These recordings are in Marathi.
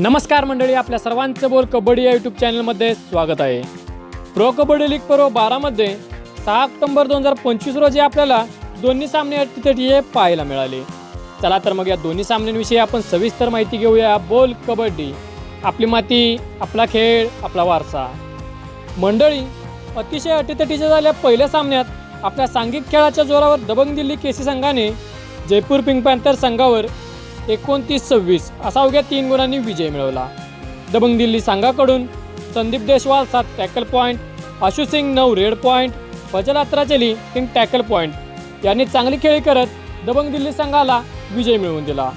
नमस्कार मंडळी आपल्या सर्वांचं बोल कबड्डी या यूट्यूब चॅनलमध्ये स्वागत आहे. प्रो कबड्डी लीग पर्व बारामध्ये सहा ऑक्टोबर दोन हजार पंचवीस रोजी आपल्याला दोन्ही सामने अटीतटी हे पाहायला मिळाले. चला तर मग या दोन्ही सामन्यांविषयी आपण सविस्तर माहिती घेऊया. बोल कबड्डी. आपली माती आपला खेळ आपला वारसा. मंडळी अतिशय अटीतटीच्या झाल्या पहिल्या सामन्यात आपल्या सांघिक खेळाच्या जोरावर दबंग दिल्ली केसी संघाने जयपूर पिंक पॅन्थर संघावर एकोणतीस सव्वीस असा अवघ्या तीन गुणांनी विजय मिळवला. दबंग दिल्ली संघाकडून संदीप देशवाल सात टॅकल पॉईंट आशु सिंग नऊ रेड पॉईंट फजल अत्राचली तीन टॅकल पॉईंट यांनी चांगली खेळी करत दबंग दिल्ली संघाला विजय मिळवून दिला.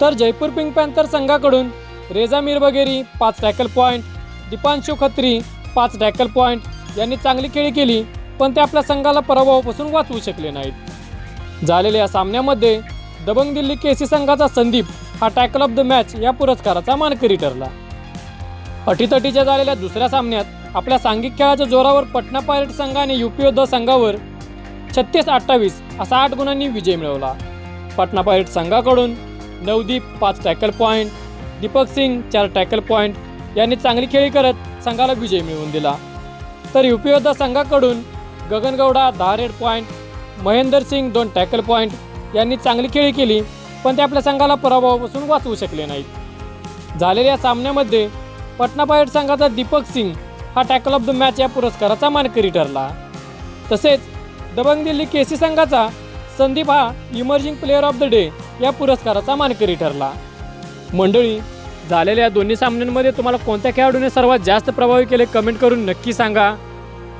तर जयपूर पिंक पॅन्थर संघाकडून रेजा मिरबगेरी पाच टॅकल पॉईंट दीपांशू खत्री पाच टॅकल पॉईंट यांनी चांगली खेळी केली पण ते आपल्या संघाला पराभवापासून वाचवू शकले नाहीत. झालेल्या या सामन्यामध्ये दबंग दिल्ली केसी संघाचा संदीप हा टॅकल ऑफ द मॅच या पुरस्काराचा मानकरी ठरला. अटीतटीच्या झालेल्या दुसऱ्या सामन्यात आपल्या सांघिक खेळाच्या जोरावर पटना पायलट संघाने युपीओ योद्धा संघावर छत्तीस अठ्ठावीस असा आठ गुणांनी विजय मिळवला. पटना पायलट संघाकडून नवदीप पाच टॅकल पॉईंट दीपक सिंग चार टॅकल पॉईंट यांनी चांगली खेळी करत संघाला विजय मिळवून दिला. तर युपी योद्धा संघाकडून गगनगौडा दहा रेड पॉईंट महेंदर सिंग दोन टॅकल पॉईंट यांनी चांगली खेळी केली पण ते आपल्या संघाला पराभवापासून वाचवू शकले नाहीत. झालेल्या सामन्यामध्ये पटना पायलट संघाचा दीपक सिंग हा टॅकल ऑफ द मॅच या पुरस्काराचा मानकरी ठरला. तसेच दबंग दिल्ली केसी संघाचा संदीप हा emerging player of the day या पुरस्काराचा मानकरी ठरला. मंडळी झालेल्या दोन्ही सामन्यांमध्ये तुम्हाला कोणत्या खेळाडूने सर्वात जास्त प्रभावी केले कमेंट करून नक्की सांगा.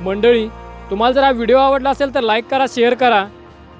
मंडळी तुम्हाला जर हा व्हिडिओ आवडला असेल तर लाईक करा शेअर करा.